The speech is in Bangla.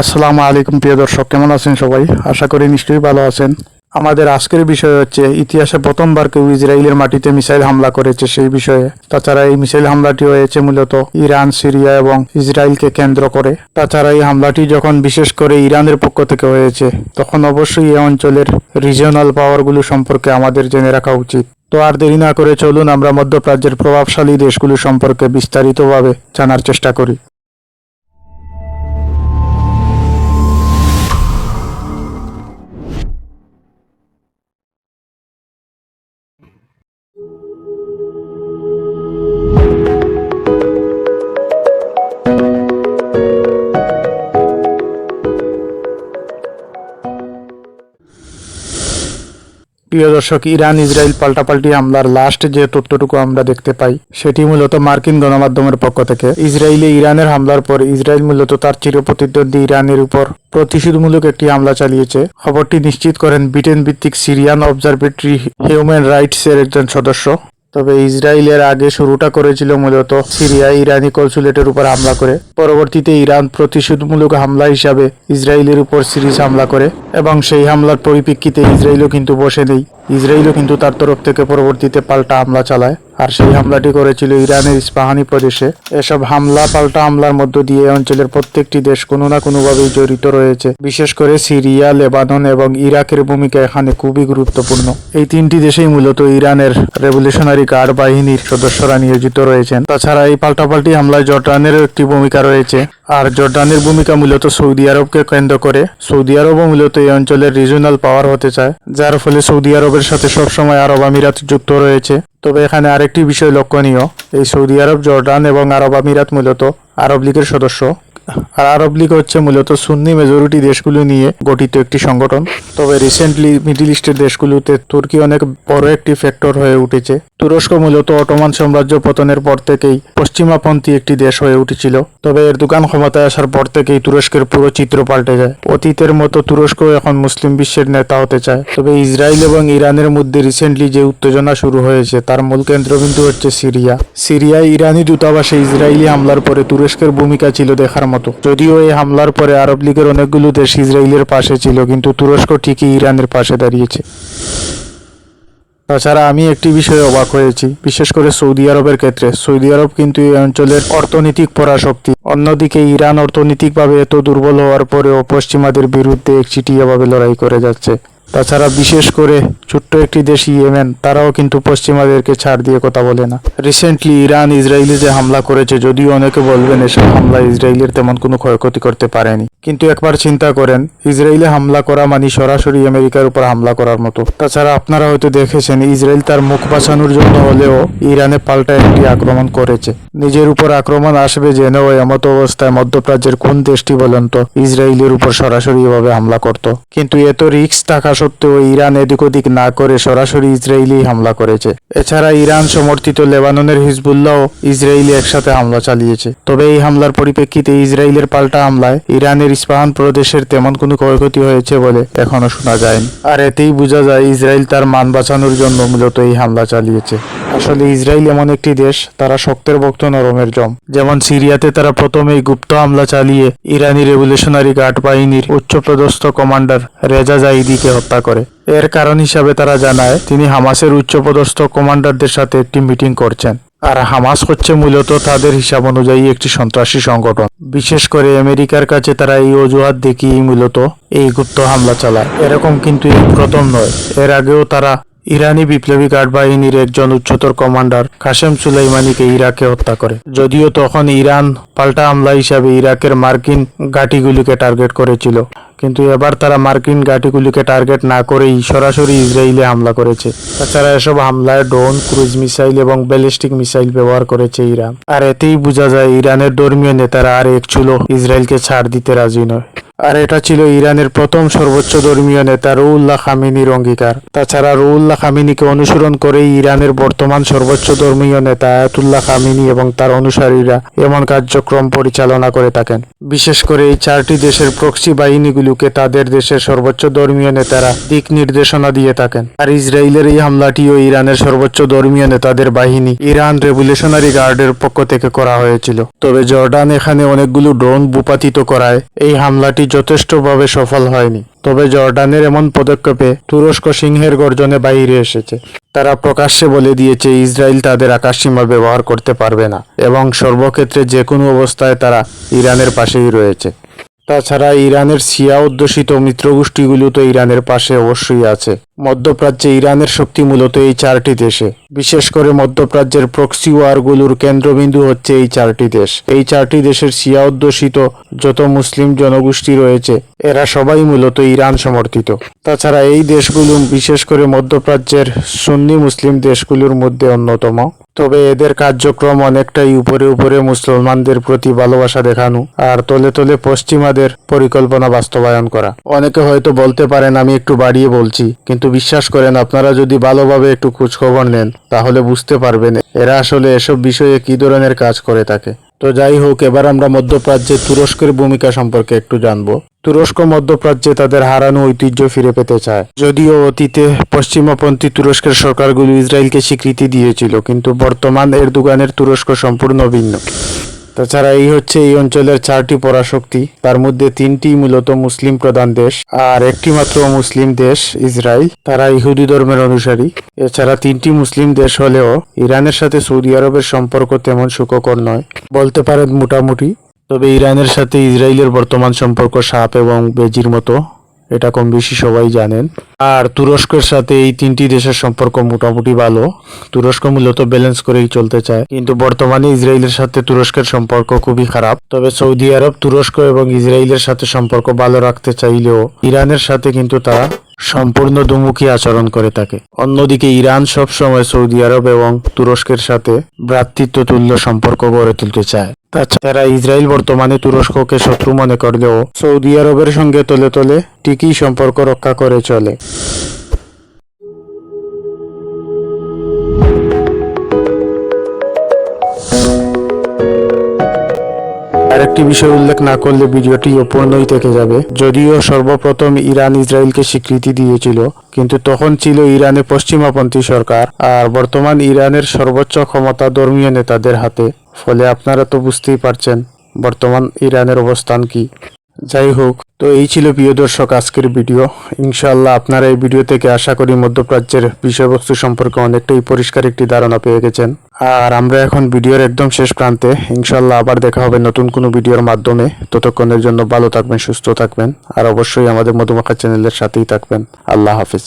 আসসালামু আলাইকুম, প্রিয় দর্শক, কেমন আছেন সবাই? আশা করি নিশ্চয়ই ভালো আছেন। আমাদের আজকের বিষয় হচ্ছে, ইতিহাসে প্রথমবার কেউ ইসরায়েলের মাটিতে মিসাইল হামলা করেছে সেই বিষয়ে। তাছাড়া এই মিসাইল হামলাটি হয়েছে মূলত ইরান, সিরিয়া এবং ইসরায়েলকে কেন্দ্র করে। তাছাড়া এই হামলাটি যখন বিশেষ করে ইরানের পক্ষ থেকে হয়েছে, তখন অবশ্যই এই অঞ্চলের রিজিওনাল পাওয়ারগুলো সম্পর্কে আমাদের জেনে রাখা উচিত। তো আর দেরি না করে চলুন, আমরা মধ্যপ্রাচ্যের প্রভাবশালী দেশগুলো সম্পর্কে বিস্তারিতভাবে জানার চেষ্টা করি। প্রিয় দর্শক, ইরান ইসরায়েল পাল্টাপাল্টি হামলার লাস্ট যে তথ্যটুকু আমরা দেখতে পাই, সেটি মূলত মার্কিন গণমাধ্যমের পক্ষ থেকে। ইসরায়েলে ইরানের হামলার পর ইসরায়েল মূলত তার চিরপ্রতিদ্বন্দ্বী ইরানের উপর প্রতিশোধমূলক একটি হামলা চালিয়েছে। খবরটি নিশ্চিত করেন ব্রিটেন ভিত্তিক সিরিয়ান অবজারভেটরি হিউম্যান রাইটস এর একজন সদস্য। তবে ইসরায়েলের আগে শুরুটা করেছিল মূলত সিরিয়া ইরানি কনসুলেটের উপর হামলা করে। পরবর্তীতে ইরান প্রতিশোধমূলক হামলা হিসাবে ইসরায়েলের উপর সিরিজ হামলা করে এবং সেই হামলার পরিপ্রেক্ষিতে ইসরায়েলও কিন্তু বসে নেই। ইসরায়েলও কিন্তু তার তরফ থেকে পরবর্তীতে পাল্টা হামলা চালায়। আর সেই হামলাটি করেছিল ইরানের ইস্পাহানি প্রদেশে। এসব হামলা পাল্টা হামলার মধ্য দিয়ে অঞ্চলের প্রত্যেকটি দেশ কোনো না কোনোভাবেই জড়িত রয়েছে। বিশেষ করে সিরিয়া, লেবানন এবং ইরাকের ভূমিকা এখানে খুবই গুরুত্বপূর্ণ। এই তিনটি দেশেই মূলত ইরানের রেভলিউশনারি গার্ড বাহিনীর সদস্যরা নিয়োজিত রয়েছেন। তাছাড়া এই পাল্টাপাল্টি হামলায় জর্ডানেরও একটি ভূমিকা রয়েছে। আর জর্ডানের ভূমিকা মূলত সৌদি আরবকে কেন্দ্র করে। সৌদি আরবও মূলত এই অঞ্চলের রিজনাল পাওয়ার হতে চায়, যার ফলে সৌদি আরবের সাথে সবসময় আরব আমিরাত যুক্ত রয়েছে। তবে এখানে আরেকটি বিষয় লক্ষণীয়, এই সৌদি আরব জর্ডান এবং আরব আমিরাত মূলত আরব লীগের সদস্য। আর আরব লীগ হচ্ছে মূলত সুন্নি মেজরিটি দেশগুলো নিয়ে গঠিত একটি সংগঠন। তবে রিসেন্টলি মিডিল ইস্টের দেশগুলোতে তুর্কি অনেক বড় একটি ফ্যাক্টর হয়ে উঠেছে। তুরস্ক মূলত অটোমান সাম্রাজ্য পতনের পর থেকেই পশ্চিমাপন্থী একটি দেশ হয়ে উঠেছিল। তবে এর দোকান ক্ষমতায় আসার পর থেকেই তুরস্কের পুরো চিত্র পাল্টে যায়। অতীতের মতো তুরস্ক এখন মুসলিম বিশ্বের নেতা হতে চায়। তবে ইসরায়েল এবং ইরানের মধ্যে রিসেন্টলি যে উত্তেজনা শুরু হয়েছে, তার মূল কেন্দ্রবিন্দু হচ্ছে সিরিয়া। সিরিয়ায় ইরানি দূতাবাসে ইসরায়েলি হামলার পরে তুরস্কের ভূমিকা ছিল দেখার মতো। যদিও এই হামলার পরে আরব লীগের অনেকগুলো দেশ ইসরায়েলের পাশে ছিল, কিন্তু তুরস্ক ঠিকই ইরানের পাশে দাঁড়িয়েছে। তাছাড়া আমি একটি বিষয়ে অবাক হয়েছি, বিশেষ করে সৌদি আরবের ক্ষেত্রে। সৌদি আরব কিন্তু এই অঞ্চলের অর্থনৈতিক পরাশক্তি। অন্যদিকে ইরান অর্থনৈতিকভাবে এত দুর্বল হওয়ার পরেও পশ্চিমাদের বিরুদ্ধে একচিটিয়াভাবে লড়াই করে যাচ্ছে। তাছাড়া বিশেষ করে ছোট্ট একটি দেশ ইয়েমেন, তারাও কিন্তু পশ্চিমাদেরকে ছাড় দিয়ে কথা বলে না। রিসেন্টলি ইরান ইসরায়েলে যে হামলা করেছে, যদিও অনেকে বলবেন এসব হামলা ইসরায়েলের তেমন কোনো ক্ষয়ক্ষতি করতে পারেনি। কিন্তু একবার চিন্তা করেন, ইসরায়েলে হামলা করা মানে সরাসরি আমেরিকার উপর হামলা করার মতো। তাছাড়া আপনারা হয়তো দেখেছেন, ইসরায়েল তার মুখ বাঁচানোর জন্য হলেও ইরানে পাল্টা একটি আক্রমণ করেছে। নিজের উপর আক্রমণ আসবে জেনেও এমতো অবস্থায় মধ্যপ্রাচ্যের কোন দেশটি বলেন তো, ইসরায়েলের উপর সরাসরি এভাবে হামলা করত। কিন্তু এত রিক্স থাকা সত্ত্বেও ইরান এদিক ওদিক না করে সরাসরি ইসরায়েলি হামলা করেছে। এছাড়া ইরান সমর্থিত লেবাননের হিজবুল্লাহ ইসরায়েলি একসাথে হামলা চালিয়েছে। তবে এই হামলার পরিপ্রেক্ষিতে ইসরায়েলের পাল্টা হামলায় ইরানের ইস্পাহান প্রদেশের তেমন কোনো ক্ষয়ক্ষতি হয়েছে বলে এখনও শোনা যায়নি। আর এতেই বোঝা যায় ইসরায়েল তার মান বাঁচানোর জন্য মূলত এই হামলা চালিয়েছে। আসলে ইসরায়েল এমন একটি দেশ, তারা শক্তের ভক্ত নরমের জম। যেমন সিরিয়াতে তারা প্রথমেই গুপ্ত হামলা চালিয়ে ইরানি রেভলিউশনারি গার্ড বাহিনীর উচ্চপদস্থ কমান্ডার রেজা জাইদিকে হত্যা করে। এর কারণ হিসাবে তারা জানায়, তিনি হামাসের উচ্চপদস্থ কমান্ডারদের সাথে একটি মিটিং করছেন। আর হামাস হচ্ছে মূলত তাদের হিসাব অনুযায়ী একটি সন্ত্রাসী সংগঠন। বিশেষ করে আমেরিকার কাছে তারা এই অজুহাত দেখিয়ে মূলত এই গুপ্ত হামলা চালায়। এরকম কিন্তু এই প্রথম নয়। এর আগেও তারা ইরানি বিপ্লবী গার্ড বাহিনীর একজন উচ্চতর কমান্ডার কাশেম সুলাইমানিকে ইরাকে হত্যা করে। যদিও তখন ইরান পাল্টা হামলা হিসাবে ইরাকের মার্কিন ঘাঁটিগুলিকে টার্গেট করেছিল। কিন্তু এবার তারা মার্কিন ঘাঁটিগুলিকে টার্গেট না করেই সরাসরি ইসরায়েলে হামলা করেছে। তাছাড়া এসব হামলায় ড্রোন, ক্রুজ মিসাইল এবং ব্যালিস্টিক মিসাইল ব্যবহার করেছে ইরান। আর এতেই বোঝা যায়, ইরানের ধর্মীয় নেতারা আর এক চুলো ইসরায়েলকে ছাড় দিতে রাজি নয়। আর এটা ছিল ইরানের প্রথম সর্বোচ্চ ধর্মীয় নেতা রুউল্লাহ খামিনির অঙ্গীকার। তাছাড়া রুউল্লাহ খামিনিকে অনুসরণ করেই ইরানের বর্তমান সর্বোচ্চ ধর্মীয় নেতা আয়াতুল্লাহ খামিনি এবং তার অনুসারীরা এমন কার্যক্রম পরিচালনা করে থাকেন। বিশেষ করে এই চারটি দেশের প্রক্সি বাহিনীগুলোকে তাদের দেশের সর্বোচ্চ ধর্মীয় নেতারা দিক নির্দেশনা দিয়ে থাকেন। আর ইসরায়েলের এই হামলাটিও ইরানের সর্বোচ্চ ধর্মীয় নেতাদের বাহিনী ইরান রেভলিউশনারি গার্ডের পক্ষ থেকে করা হয়েছিল। তবে জর্ডান এখানে অনেকগুলো ড্রোন ভূপাতিত করায় এই হামলাটি যথেষ্টভাবে সফল হয়নি। তবে জর্ডানের এমন পদক্ষেপে তুরস্ক সিংহের গর্জনে বাইরে এসেছে। তারা প্রকাশ্যে বলে দিয়েছে, ইসরায়েল তাদের আকাশসীমা ব্যবহার করতে পারবে না এবং সর্বক্ষেত্রে যে কোনো অবস্থায় তারা ইরানের পাশেই রয়েছে। তাছাড়া ইরানের সিয়া অধ্যুষিত মিত্রগোষ্ঠীগুলো তো ইরানের পাশে অবশ্যই আছে। মধ্যপ্রাচ্যে ইরানের শক্তি মূলত এই চারটি দেশে। বিশেষ করে মধ্যপ্রাচ্যের প্রক্সি ওয়ারগুলোর কেন্দ্রবিন্দু হচ্ছে এই চারটি দেশ। এই চারটি দেশের সিয়া অধ্যুষিত যত মুসলিম জনগোষ্ঠী রয়েছে, এরা সবাই মূলত ইরান সমর্থিত। তাছাড়া এই দেশগুলো, বিশেষ করে মধ্যপ্রাচ্যের সুন্নি মুসলিম দেশগুলোর মধ্যে অন্যতম। তবে এদের কার্যক্রম অনেকটাই উপরে উপরে মুসলমানদের প্রতি ভালোবাসা দেখানো আর তলে তলে পশ্চিমাদের পরিকল্পনা বাস্তবায়ন করা। অনেকে হয়তো বলতে পারেন, আমি একটু বাড়িয়ে বলছি। কিন্তু বিশ্বাস করেন, আপনারা যদি ভালোভাবে একটু খোঁজখবর নেন, তাহলে বুঝতে পারবেন এরা আসলে এসব বিষয়ে কি ধরনের কাজ করে থাকে। তো যাই হোক, এবার আমরা মধ্যপ্রাচ্যে তুরস্কের ভূমিকা সম্পর্কে একটু জানব। তুরস্ক মধ্যপ্রাচ্যে তাদের হারানো ঐতিহ্য ফিরে পেতে চায়। যদিও অতীতে পশ্চিমাপন্থী তুরস্কের সরকারগুলো ইসরায়েলকে স্বীকৃতি দিয়েছিল, কিন্তু বর্তমান এর এরদোগানের তুরস্ক সম্পূর্ণ ভিন্ন। তাছাড়া এই হচ্ছে এই অঞ্চলের চারটি পরাশক্তি, তার মধ্যে তিনটি মূলত মুসলিম প্রধান দেশ আর একটি মাত্র মুসলিম দেশ ইসরায়েল। তারা ইহুদি ধর্মের অনুসারী। এছাড়া তিনটি মুসলিম দেশ হলেও ইরানের সাথে সৌদি আরবের সম্পর্ক তেমন সুখকর নয়। বলতে পারেন মোটামুটি তবে ইরানের সাথে ইসরায়েলের বর্তমান সম্পর্ক সাপ এবং বেজির মতো, এটা কম বেশি সবাই জানেন। আর তুরস্কের সাথে এই তিনটি দেশের সম্পর্ক মোটামুটি ভালো। তুরস্ক মূলত ব্যালেন্স করেই চলতে চায়। কিন্তু বর্তমানে ইসরায়েলের সাথে তুরস্কের সম্পর্ক খুবই খারাপ। তবে সৌদি আরব তুরস্ক এবং ইসরায়েলের সাথে সম্পর্ক ভালো রাখতে চাইলেও ইরানের সাথে কিন্তু তারা সম্পূর্ণ দুমুখী আচরণ করে থাকে অন্যদিকে ইরান সবসময় সৌদি আরব এবং তুরস্কের সাথে ভ্রাতৃত্ব তুল্য সম্পর্ক গড়ে তুলতে চায়। তাছাড়া ইসরায়েল বর্তমানে তুরস্ককে শত্রু মনে করলেও সৌদি আরবের সঙ্গে তলে তলে টিকি সম্পর্ক রক্ষা করে চলে। আরেকটি বিষয় উল্লেখ না করলে ভিডিওটি অপূর্ণই থেকে যাবে। যদিও সর্বপ্রথম ইরান ইসরায়েলকে স্বীকৃতি দিয়েছিল, কিন্তু তখন ছিল ইরানে পশ্চিমাপন্থী সরকার আর বর্তমান ইরানের সর্বোচ্চ ক্ষমতা ধর্মীয় নেতাদের হাতে। ফলে আপনারা তো বুঝতেই পারছেন বর্তমান ইরানের অবস্থান কি। যাই হোক, তো এই ছিল প্রিয় দর্শক আজকের ভিডিও। ইনশাল্লাহ আপনারা এই ভিডিও থেকে আশা করি মধ্যপ্রাচ্যের বিষয়বস্তু সম্পর্কে অনেকটাই পরিষ্কার একটি ধারণা পেয়ে গেছেন। আর আমরা এখন ভিডিওর একদম শেষ প্রান্তে। ইনশাআল্লাহ আবার দেখা হবে নতুন কোনো ভিডিওর মাধ্যমে। ততক্ষণের জন্য ভালো থাকবেন, সুস্থ থাকবেন। আর অবশ্যই আমাদের মধুমাখা চ্যানেলের সাথেই থাকবেন। আল্লাহ হাফিজ।